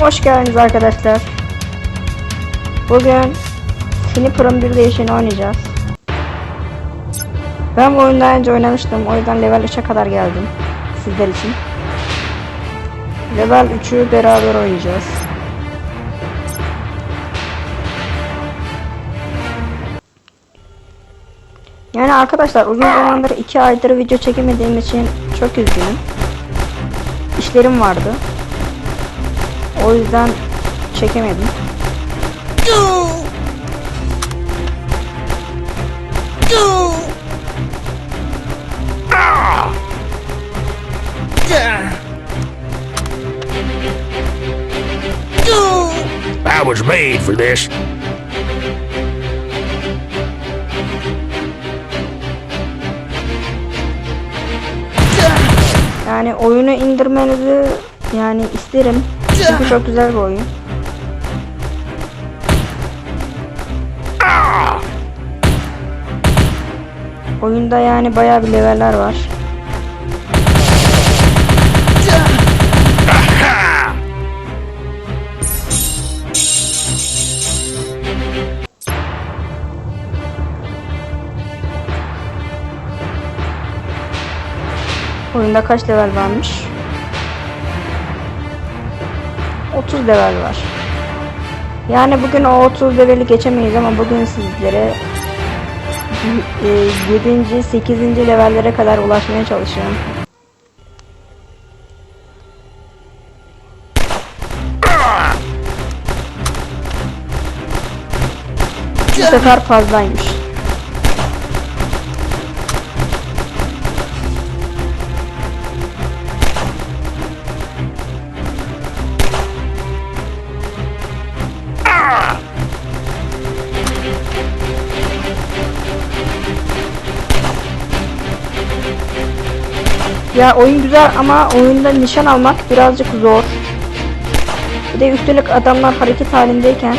Hoş geldiniz arkadaşlar. Bugün Sniper'ın bir değişini oynayacağız. Ben bu oyunu önce oynamıştım. O yüzden level 3'e kadar geldim. Sizler için. Level 3'ü beraber oynayacağız. Yani arkadaşlar uzun zamandır 2 aydır video çekemediğim için çok üzgünüm. İşlerim vardı. O yüzden çekemedim. I was made for this. Yani oyunu indirmenizi yani isterim. Çünkü çok güzel bir oyun. Oyunda yani bayağı bir leveller var. Oyunda kaç level varmış? 30 level var. Yani bugün o 30 leveli geçemeyiz ama bugün sizlere 7. 8. levellere kadar ulaşmaya çalışıyorum. Bu sefer fazlaymış. Ya oyun güzel ama oyunda nişan almak birazcık zor. Bir de üstelik adamlar hareket halindeyken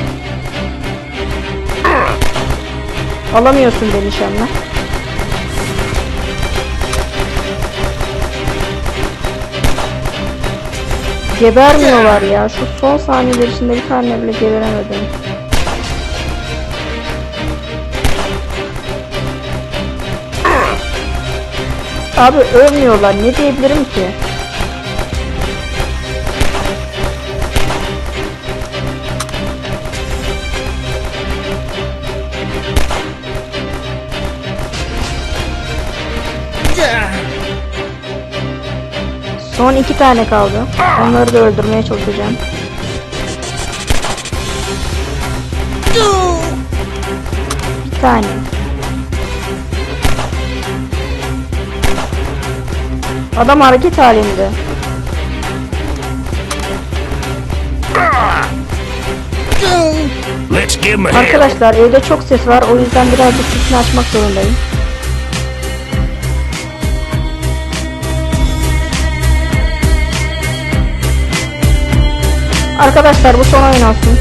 alamıyorsun be nişanla. Gebermiyorlar ya. Şu son saniyeler içinde bir tane bile geberemedim. Abi ölmüyorlar. Ne diyebilirim ki? Son iki tane kaldı. Onları da öldürmeye çalışacağım. Bir tane. Adam hareket halinde. Arkadaşlar evde çok ses var. O yüzden birazcık sesini açmak zorundayım. Arkadaşlar bu son oyun olsun.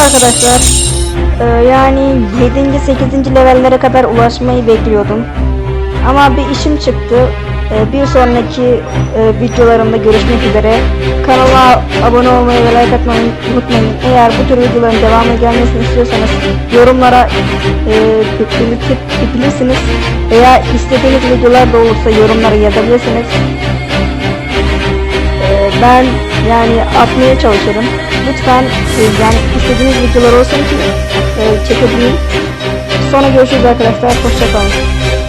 Arkadaşlar. Ee, yani 7. 8. levellere kadar ulaşmayı bekliyordum. Ama bir işim çıktı. Ee, bir sonraki e, videolarımda görüşmek üzere. Kanala abone olmayı ve like atmayı unutmayın. Eğer bu tür videoların devamı gelmesini istiyorsanız yorumlara e, belirtirsiniz. Veya istediğiniz videolar da olursa yorumlara yazabilirsiniz. Ee, ben yani atmaya çalışırım. Lütfen e, istediğiniz videolar olsun ki e, çekebileyim. Sonra görüşürüz arkadaşlar. Hoşçakalın.